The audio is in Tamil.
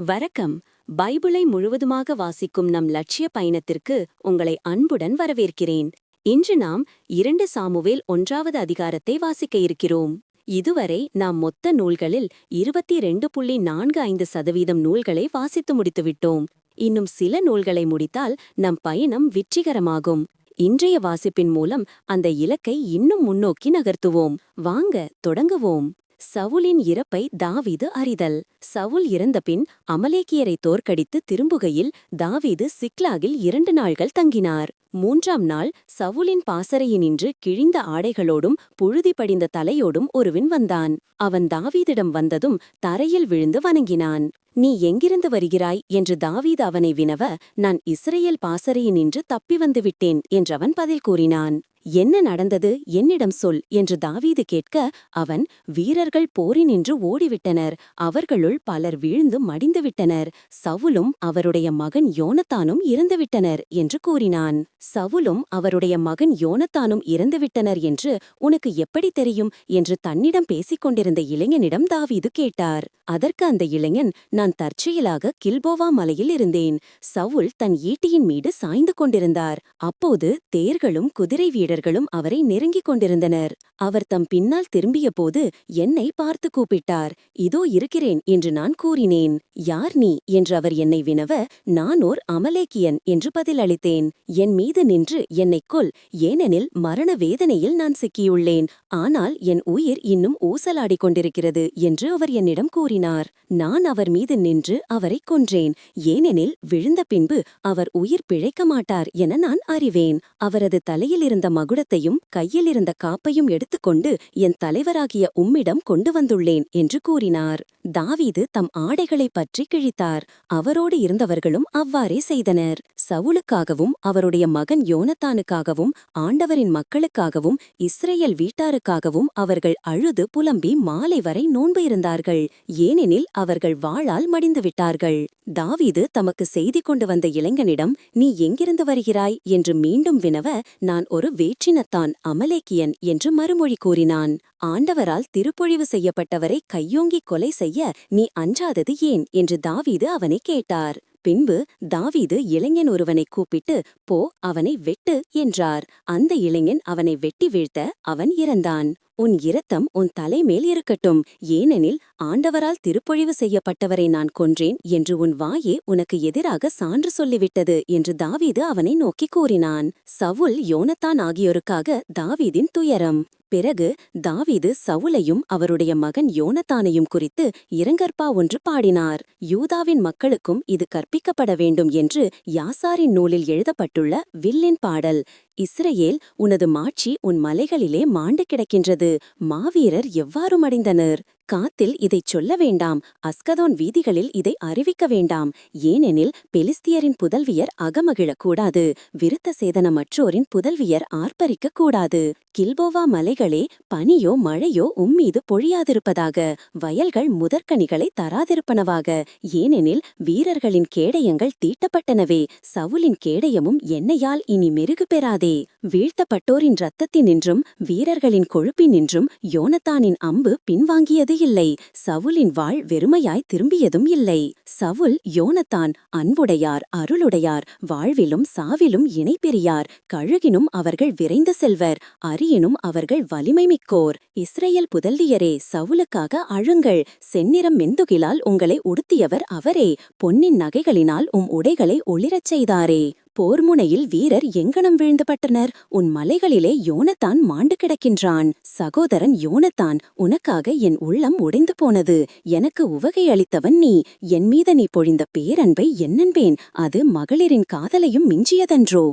வணக்கம். பைபிளை முழுவதுமாக வாசிக்கும் நம் லட்சிய பயணத்திற்கு உங்களை அன்புடன் வரவேற்கிறேன். இன்று நாம் இரண்டு சாமுவேல் ஒன்றாவது அதிகாரத்தை வாசிக்க இருக்கிறோம். இதுவரை நாம் மொத்த நூல்களில் இருபத்தி ரெண்டு புள்ளி நான்கு ஐந்து சதவீதம் நூல்களை வாசித்து முடித்துவிட்டோம் இன்னும் சில நூல்களை முடித்தால் நம் பயணம் வெற்றிகரமாகும். இன்றைய வாசிப்பின் மூலம் அந்த இலக்கை இன்னும் முன்னோக்கி நகர்த்துவோம். வாங்க தொடங்குவோம். சவுலின் இறப்பை தாவீது அறிதல். சவுல் இறந்தபின் அமலேக்கியரை தோற்கடித்து திரும்புகையில் தாவீது சிக்லாகில் இரண்டு நாள்கள் தங்கினார். மூன்றாம் நாள் சவுலின் பாசறையினின்று கிழிந்த ஆடைகளோடும் புழுதி படிந்த தலையோடும் ஒருவன் வந்தான். அவன் தாவீதிடம் வந்ததும் தரையில் விழுந்து வணங்கினான். நீ எங்கிருந்து வருகிறாய்? என்று தாவீது அவனை வினவ நான் இஸ்ரேல் பாசறையினின்று தப்பி வந்துவிட்டேன் என்றவன் பதில் கூறினான். என்ன நடந்தது? என்னிடம் சொல் என்று தாவீது கேட்க அவன் வீரர்கள் போரினின்று ஓடிவிட்டனர். அவர்களுள் பலர் வீழ்ந்து மடிந்துவிட்டனர் சவுலும் அவருடைய மகன் யோனத்தானும் இறந்துவிட்டனர் என்று கூறினான். சவுலும் அவருடைய மகன் யோனத்தானும் இறந்துவிட்டனர் என்று உனக்கு எப்படி தெரியும்? என்று தன்னிடம் பேசிக் கொண்டிருந்த இளைஞனிடம் தாவீது கேட்டார். அதற்கு அந்த இளைஞன் நான் தற்செயலாக கில்போவா மலையில் இருந்தேன். சவுல் தன் ஈட்டியின் மீது சாய்ந்து கொண்டிருந்தார். அப்போது தேர்களும் குதிரை வீரர்களும் அவரை நெருங்கிக் கொண்டிருந்தனர். அவர் தம் பின்னால் திரும்பியபோது என்னை பார்த்து கூப்பிட்டார். இதோ இருக்கிறேன் என்று நான் கூறினேன். யார் நீ? என்று அவர் என்னை வினவ நான் ஓர் அமலேக்கியன் என்று பதிலளித்தேன். என் மீது நின்று என்னைக் கொல். ஏனெனில் மரண வேதனையில் நான் சிக்கியுள்ளேன். ஆனால் என் உயிர் இன்னும் ஊசலாடிக் கொண்டிருக்கிறது என்று அவர் என்னிடம் கூறினார். நான் அவர் மீது நின்று அவரை கொன்றேன். ஏனெனில் விழுந்த பின்பு அவர் உயிர் பிழைக்க மாட்டார் என நான் அறிவேன். அவரது தலையில் இருந்த மகுடத்தையும் கையில் இருந்த காப்பையும் எடுத்துக்கொண்டு என் தலைவராகிய உம்மிடம் கொண்டு வந்துள்ளேன் என்று கூறினார். தாவீது தம் ஆடைகளைப் பற்றி கிழித்தார். அவரோடு இருந்தவர்களும் அவ்வாறே செய்தனர். சவுலுக்காகவும் அவருடைய மகன் யோனத்தானுக்காகவும் ஆண்டவரின் மக்களுக்காகவும் இஸ்ரேல் வீட்டாருக்காகவும் அவர்கள் அழுது புலம்பி மாலை வரை நோன்பு இருந்தார்கள். ஏனெனில் அவர்கள் வாளால் மடிந்துவிட்டார்கள் தாவீது தமக்கு செய்தி கொண்டு வந்த இளைஞனிடம் நீ எங்கிருந்து வருகிறாய்? என்று மீண்டும் வினவ நான் ஒரு வேற்றினத்தான் அமலேக்கியன் என்று மறுமொழி கூறினான். ஆண்டவரால் திருப்பொழிவு செய்யப்பட்டவரை கையோங்கிக் கொலை செய்ய நீ அஞ்சாதது ஏன்? என்று தாவீது அவனை கேட்டார். பின்பு தாவீது இளைஞன் ஒருவனை கூப்பிட்டு போ அவனை வெட்டு என்றார். அந்த இளைஞன் அவனை வெட்டி வீழ்த்த அவன் இறந்தான். உன் இரத்தம் உன் தலைமேல் இருக்கட்டும். ஏனெனில் ஆண்டவரால் திருப்பொழிவு செய்யப்பட்டவரை நான் கொன்றேன் என்று உன் வாயே உனக்கு எதிராக சான்று சொல்லிவிட்டது என்று தாவீது அவனை நோக்கி கூறினான். சவுல் யோனத்தான் ஆகியோருக்காக தாவீதின் துயரம். பிறகு தாவீது சவுலையும் அவருடைய மகன் யோனத்தானையும் குறித்து இரங்கற்பா ஒன்று பாடினார். யூதாவின் மக்களுக்கும் இது கற்பிக்கப்பட வேண்டும் என்று யாசாரின் நூலில் எழுதப்பட்டுள்ள வில்லின் பாடல் இஸ்ரேல் உனது மாட்சி உன் மலைகளிலே மாண்டு கிடக்கின்றது. மாவீரர் எவ்வாறு மடிந்தனர் காத்தில் இதைச் சொல்ல வேண்டாம். அஸ்கதோன் வீதிகளில் இதை அறிவிக்க வேண்டாம். ஏனெனில் பெலிஸ்தியரின் புதல்வியர் அகமகிழக்கூடாது விருத்த சேதனமற்றோரின் புதல்வியர் ஆர்ப்பரிக்கக் கூடாது. கில்போவா மலைகளே பனியோ மழையோ உம்மீது பொழியாதிருப்பதாக வயல்கள் முதற்கனிகளை தராதிருப்பனவாக. ஏனெனில் வீரர்களின் கேடயங்கள் தீட்டப்பட்டனவே. சவுலின் கேடயமும் என்னையால் இனி மெருகு பெறாதே. வீழ்த்தப்பட்டோரின் இரத்தத்தினின்றும் வீரர்களின் கொழுப்பினின்றும் யோனத்தானின் அம்பு பின்வாங்கியது இல்லை. சவுலின் வாழ் வெறுமையாய் திரும்பியதும் இல்லை. சவுல் யோனத்தான் அன்புடையார் அருளுடையார் வாழ்விலும் சாவிலும் இணை பெரியார் கழுகினும் அவர்கள் விரைந்து செல்வர் அரியனும் அவர்கள் வலிமை மிக்கோர். இஸ்ரேல் புதல்வியரே சவுலுக்காக அழுங்கள். செந்நிறம் மெந்துகிலால் உங்களை உடுத்தியவர் அவரே. பொன்னின் நகைகளினால் உம் உடைகளை ஒளிரச் செய்தாரே. போர்முனையில் வீரர் எங்கனம் வீழ்ந்துபட்டனர் உன் மலைகளிலே யோனத்தான் மாண்டு கிடக்கின்றான். சகோதரன் யோனத்தான் உனக்காக என் உள்ளம் உடைந்து போனது. எனக்கு உவகை அளித்தவன் நீ. என் மீத நீ பொழிந்த பேரன்பை என்னன்பேன் அது மகளிரின் காதலையும் மிஞ்சியதன்றோ?